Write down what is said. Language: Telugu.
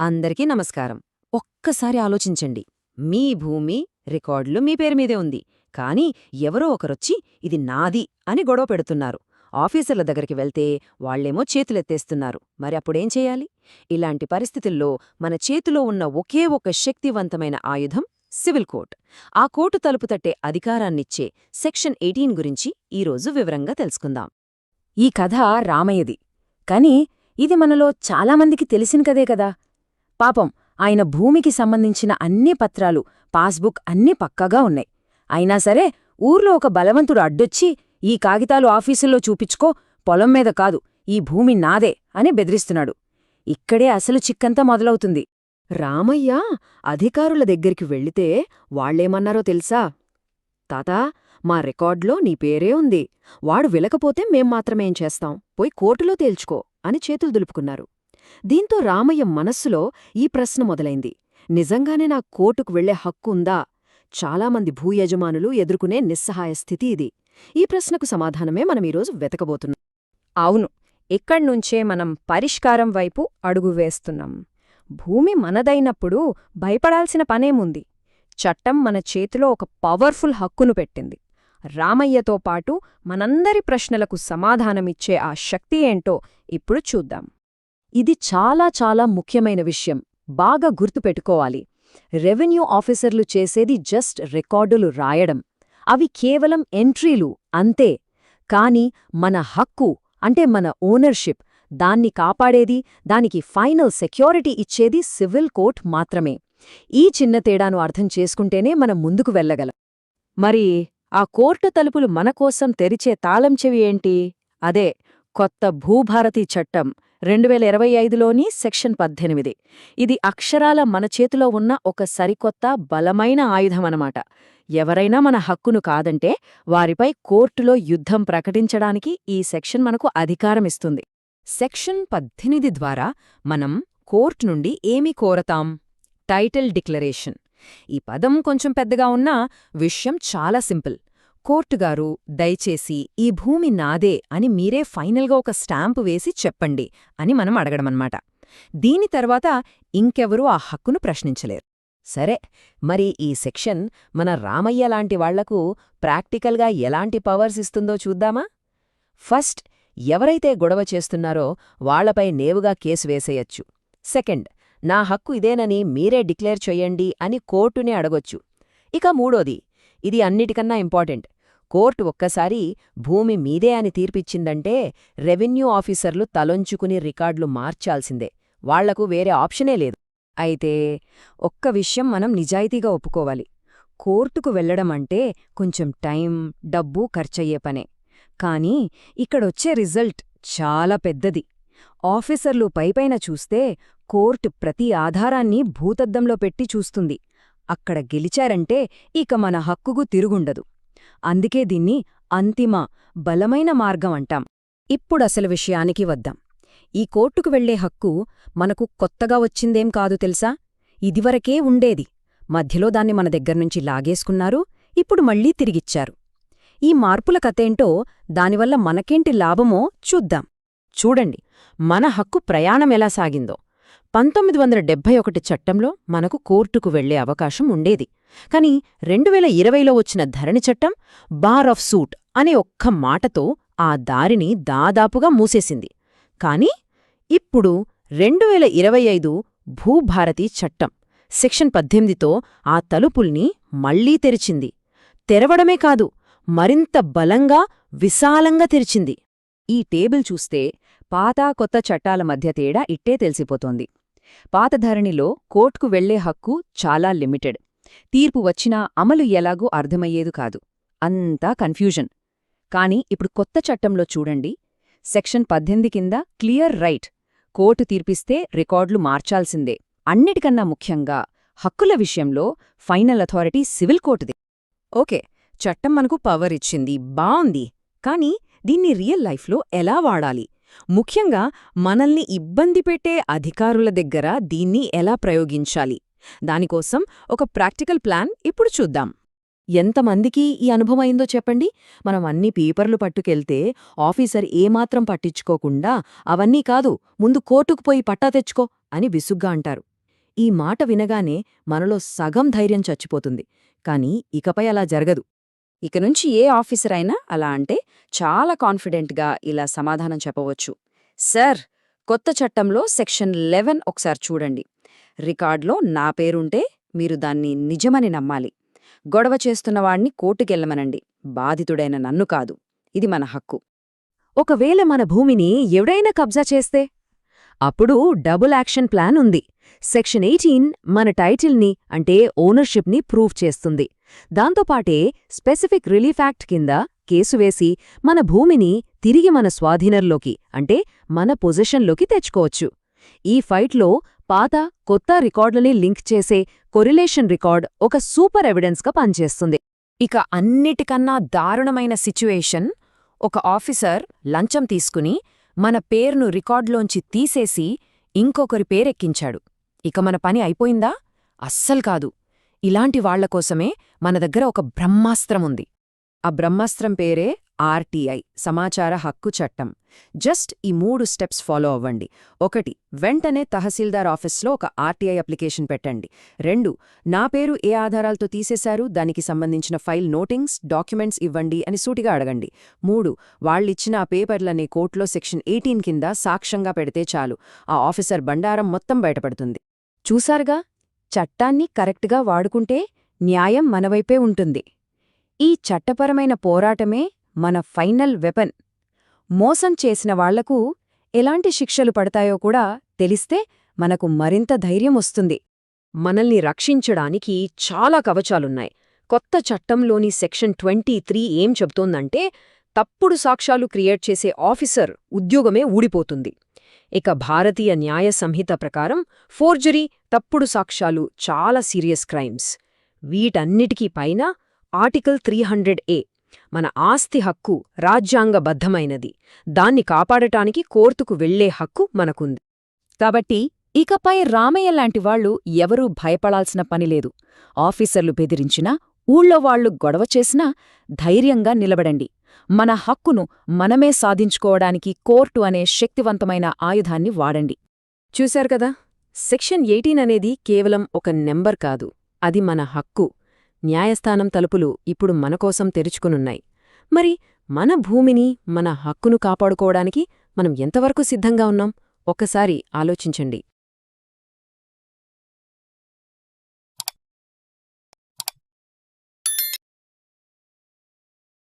అందరికీ నమస్కారం. ఒక్కసారి ఆలోచించండి. మీ భూమి రికార్డులు మీ పేరు మీదే ఉంది. కానీ ఎవరో ఒకరొచ్చి ఇది నాది అని గొడవ పెడుతున్నారు. ఆఫీసర్ల దగ్గరికి వెళ్తే వాళ్ళేమో చేతులెత్తేస్తున్నారు. మరి అప్పుడేం చేయాలి? ఇలాంటి పరిస్థితుల్లో మన చేతిలో ఉన్న ఒకే ఒక శక్తివంతమైన ఆయుధం సివిల్ కోర్ట్. ఆ కోర్టు తలుపు తట్టే అధికారాన్నిచ్చే సెక్షన్ ఎయిటీన్ గురించి ఈరోజు వివరంగా తెలుసుకుందాం. ఈ కథ రామయ్యది. కాని ఇది మనలో చాలామందికి తెలిసిన కదే కదా. పాపం ఆయన భూమికి సంబంధించిన అన్ని పత్రాలు పాస్బుక్ అన్నీ పక్కగా ఉన్నాయి. అయినా సరే ఊర్లో ఒక బలవంతుడు అడ్డొచ్చి ఈ కాగితాలు ఆఫీసుల్లో చూపించుకో పొలం మీద కాదు ఈ భూమి నాదే అని బెదిరిస్తున్నాడు. ఇక్కడే అసలు చిక్కంతా మొదలవుతుంది. రామయ్య అధికారుల దగ్గరికి వెళ్ళితే వాళ్ళేమన్నారో తెలుసా? తాతా మా రికార్డులో నీ పేరే ఉంది. వాడు విలకపోతే మేం మాత్రమేం చేస్తాం? పోయి కోర్టులో తేల్చుకో అని చేతులు దులుపుకున్నారు. దీంతో రామయ్య మనస్సులో ఈ ప్రశ్న మొదలైంది. నిజంగానే నా కోర్టుకు వెళ్ళే హక్కు ఉందా? చాలామంది భూయజమానులు ఎదుర్కొనే నిస్సహాయ స్థితి ఇది. ఈ ప్రశ్నకు సమాధానమే మనం ఈరోజు వెతకబోతున్నాం. అవును ఇక్కడ్నుంచే మనం పరిష్కారం వైపు అడుగు వేస్తున్నాం. భూమి మనదైనప్పుడు భయపడాల్సిన పనేముంది? చట్టం మన చేతిలో ఒక పవర్ఫుల్ హక్కును పెట్టింది. రామయ్యతో పాటు మనందరి ప్రశ్నలకు సమాధానమిచ్చే ఆ శక్తి ఏంటో ఇప్పుడు చూద్దాం. ఇది చాలా చాలా ముఖ్యమైన విషయం. బాగా గుర్తుపెట్టుకోవాలి. రెవెన్యూ ఆఫీసర్లు చేసేది జస్ట్ రికార్డులు రాయడం. అవి కేవలం ఎంట్రీలు అంతే. కాని మన హక్కు అంటే మన ఓనర్షిప్ దాన్ని కాపాడేది దానికి ఫైనల్ సెక్యూరిటీ ఇచ్చేది సివిల్ కోర్ట్ మాత్రమే. ఈ చిన్న తేడాను అర్థం చేసుకుంటేనే మనం ముందుకు వెళ్ళగలం. మరి ఆ కోర్టు తలుపులు మనకోసం తెరిచే తాళం చెవి ఏంటి? అదే కొత్త భూభారతి చట్టం. రెండు వేల ఇరవై ఐదులోని సెక్షన్ పద్దెనిమిది. ఇది అక్షరాల మన చేతిలో ఉన్న ఒక సరికొత్త బలమైన ఆయుధమనమాట. ఎవరైనా మన హక్కును కాదంటే వారిపై కోర్టులో యుద్ధం ప్రకటించడానికి ఈ సెక్షన్ మనకు అధికారమిస్తుంది సెక్షన్ పద్దెనిమిది ద్వారా మనం కోర్టు నుండి ఏమి కోరతాం? Title declaration. ఈ పదం కొంచెం పెద్దగా ఉన్నా విషయం చాలా సింపుల్. కోర్టుగారు దయచేసి ఈ భూమి నాదే అని మీరే ఫైనల్గా ఒక స్టాంపు వేసి చెప్పండి అని మనం అడగడమన్నమాట. దీని తర్వాత ఇంకెవరూ ఆ హక్కును ప్రశ్నించలేరు. సరే మరి ఈ సెక్షన్ మన రామయ్య లాంటి వాళ్ళకు ప్రాక్టికల్గా ఎలాంటి పవర్స్ ఇస్తుందో చూద్దామా? ఫస్ట్ ఎవరైతే గొడవ చేస్తున్నారో వాళ్ళపై నేవుగా కేసు వేసేయచ్చు. సెకండ్ నా హక్కు ఇదేనని మీరే డిక్లేర్ చెయ్యండి అని కోర్టునే అడగొచ్చు. ఇక మూడోది ఇది అన్నిటికన్నా ఇంపార్టెంట్. కోర్టు ఒక్కసారి భూమి మీదే అని తీర్పిచ్చిందంటే రెవెన్యూ ఆఫీసర్లు తలొంచుకుని రికార్డులు మార్చాల్సిందే. వాళ్ళకు వేరే ఆప్షనే లేదు. అయితే ఒక్క విషయం మనం నిజాయితీగా ఒప్పుకోవాలి. కోర్టుకు వెళ్ళడమంటే కొంచెం టైం డబ్బు ఖర్చయ్యే పనే. కానీ ఇక్కడొచ్చే రిజల్ట్ చాలా పెద్దది. ఆఫీసర్లు పైపైన చూస్తే కోర్టు ప్రతి ఆధారాన్ని భూతద్దంలో పెట్టి చూస్తుంది. అక్కడ గెలిచారంటే ఇక మన హక్కుకు తిరుగుండదు. అందుకే దీన్ని అంతిమ బలమైన మార్గం అంటాం. ఇప్పుడసలు విషయానికి వద్దాం. ఈ కోర్టుకు వెళ్ళే హక్కు మనకు కొత్తగా వచ్చిందేం కాదు తెలుసా? ఇదివరకే ఉండేది. మధ్యలో దాన్ని మన దగ్గర్నుంచి లాగేసుకున్నారు ఇప్పుడు మళ్ళీ తిరిగిచ్చారు. ఈ మార్పుల కథేంటో దానివల్ల మనకేంటి లాభమో చూద్దాం. చూడండి మన హక్కు ప్రయాణమెలా సాగిందో. పంతొమ్మిది వందల డెబ్బై ఒకటి చట్టంలో మనకు కోర్టుకు వెళ్ళే అవకాశం ఉండేది. కాని రెండువేల ఇరవైలో వచ్చిన ధరణి చట్టం బార్ ఆఫ్ సూట్ అనే ఒక్క మాటతో ఆ దారిని దాదాపుగా మూసేసింది. కాని ఇప్పుడు రెండువేల ఇరవై ఐదు భూభారతి చట్టం సెక్షన్ పద్దెనిమిదితో ఆ తలుపుల్ని మళ్ళీ తెరిచింది. తెరవడమే కాదు మరింత బలంగా విశాలంగా తెరిచింది. ఈ టేబుల్ చూస్తే పాతా కొత్త చట్టాల మధ్య తేడా ఇట్టే తెలిసిపోతోంది. పాతధరణిలో కోర్టుకు వెళ్ళే హక్కు చాలా లిమిటెడ్. తీర్పు వచ్చినా అమలు ఎలాగూ అర్థమయ్యేదు కాదు. అంతా కన్ఫ్యూజన్. కాని ఇప్పుడు కొత్త చట్టంలో చూడండి. సెక్షన్ పద్దెనిమిది కింద క్లియర్ రైట్. కోర్టు తీర్పిస్తే రికార్డులు మార్చాల్సిందే. అన్నిటికన్నా ముఖ్యంగా హక్కుల విషయంలో ఫైనల్ అథారిటీ సివిల్ కోర్టుది. ఓకే చట్టం మనకు పవర్ ఇచ్చింది బావుంది. కాని దీన్ని రియల్ లైఫ్లో ఎలా వాడాలి? ముఖ్యంగా మనల్ని ఇబ్బంది పెట్టే అధికారుల దగ్గర దీన్ని ఎలా ప్రయోగించాలి? దానికోసం ఒక ప్రాక్టికల్ ప్లాన్ ఇప్పుడు చూద్దాం. ఎంతమందికి ఈ అనుభవమైందో చెప్పండి. మనం అన్ని పేపర్లు పట్టుకెళ్తే ఆఫీసర్ ఏమాత్రం పట్టించుకోకుండా అవన్నీ కాదు ముందు కోర్టుకు పోయి పట్టా తెచ్చుకో అని విసుగ్గా అంటారు. ఈ మాట వినగానే మనలో సగం ధైర్యం చచ్చిపోతుంది. కాని ఇకపై అలా జరగదు. ఇక నుంచి ఏ ఆఫీసర్ అయినా అలా అంటే చాలా కాన్ఫిడెంట్గా ఇలా సమాధానం చెప్పవచ్చు. సార్ కొత్త చట్టంలో సెక్షన్ లెవెన్ ఒకసారి చూడండి. రికార్డులో నా పేరుంటే మీరు దాన్ని నిజమని నమ్మాలి. గొడవ చేస్తున్నవాణ్ణి కోర్టుకెళ్ళమనండి. బాధితుడైన నన్ను కాదు. ఇది మన హక్కు. ఒకవేళ మన భూమిని ఎవడైనా కబ్జా చేస్తే? అప్పుడు డబుల్ యాక్షన్ ప్లాన్ ఉంది. సెక్షన్ ఎయిటీన్ మన టైటిల్ని అంటే ఓనర్షిప్ని ప్రూవ్ చేస్తుంది. దాంతోపాటే స్పెసిఫిక్ రిలీఫ్ యాక్ట్ కింద కేసు వేసి మన భూమిని తిరిగి మన స్వాధీనంలోకి అంటే మన పొజిషన్లోకి తెచ్చుకోవచ్చు. ఈ ఫైట్లో పాత కొత్త రికార్డులని లింక్ చేసే కొరిలేషన్ రికార్డ్ ఒక సూపర్ ఎవిడెన్స్గా పనిచేస్తుంది. ఇక అన్నిటికన్నా దారుణమైన సిచ్యుయేషన్ ఒక ఆఫీసర్ లంచం తీసుకుని మన పేరును రికార్డులోంచి తీసేసి ఇంకొకరి పేరెక్కించాడు. ఇక మన పని అయిపోయిందా? అస్సలు కాదు. ఇలాంటి వాళ్ళకోసమే మన దగ్గర ఒక బ్రహ్మాస్త్రముంది ఆ బ్రహ్మాస్త్రం పేరే ఆర్టీఐ సమాచార హక్కు చట్టం. జస్ట్ ఈ మూడు స్టెప్స్ ఫాలో అవ్వండి. ఒకటి వెంటనే తహసీల్దార్ ఆఫీస్లో ఒక ఆర్టీఐ అప్లికేషన్ పెట్టండి. రెండు నా పేరు ఏ ఆధారాలతో తీసేశారు దానికి సంబంధించిన ఫైల్ నోటింగ్స్ డాక్యుమెంట్స్ ఇవ్వండి అని సూటిగా అడగండి. మూడు వాళ్ళిచ్చిన ఆ పేపర్లనే కోర్టులో సెక్షన్ ఎయిటీన్ కింద సాక్ష్యంగా పెడితే చాలు. ఆ ఆఫీసర్ బండారం మొత్తం బయటపడుతుంది. చూసారుగా చట్టాన్ని కరెక్ట్గా వాడుకుంటే న్యాయం మనవైపే ఉంటుంది. ఈ చట్టపరమైన పోరాటమే మన ఫైనల్ వెపన్. మోసం చేసిన వాళ్ళకు ఎలాంటి శిక్షలు పడతాయో కూడా తెలిస్తే మనకు మరింత ధైర్యం వస్తుంది. మనల్ని రక్షించడానికి చాలా కవచాలున్నాయి. కొత్త చట్టంలోని సెక్షన్ ట్వంటీ త్రీ ఏం చెబుతోందంటే తప్పుడు సాక్ష్యాలు క్రియేట్ చేసే ఆఫీసర్ ఉద్యోగమే ఊడిపోతుంది. ఇక భారతీయ న్యాయ సంహిత ప్రకారం ఫోర్జరీ తప్పుడు సాక్ష్యాలు చాలా సీరియస్ క్రైమ్స్. వీటన్నిటికీ పైన ఆర్టికల్ త్రీ హండ్రెడ్ ఏ మన ఆస్తి హక్కు రాజ్యాంగబద్ధమైనది. దాన్ని కాపాడటానికి కోర్టుకు వెళ్ళే హక్కు మనకుంది. కాబట్టి ఇకపై రామయ్య లాంటి వాళ్ళు ఎవరూ భయపడాల్సిన పనిలేదు ఆఫీసర్లు బెదిరించినా ఊళ్ళో వాళ్ళు గొడవ చేసినా ధైర్యంగా నిలబడండి. మన హక్కును మనమే సాధించుకోవడానికి కోర్టు అనే శక్తివంతమైన ఆయుధాన్ని వాడండి. చూశారు కదా? సెక్షన్ ఎయిటీన్ అనేది కేవలం ఒక నెంబర్ కాదు. అది మన హక్కు. న్యాయస్థానం తలుపులు ఇప్పుడు మనకోసం తెరుచుకునున్నాయి. మరి మన భూమిని మన హక్కును కాపాడుకోవడానికి మనం ఎంతవరకు సిద్ధంగా ఉన్నాం? ఒక్కసారి ఆలోచించండి.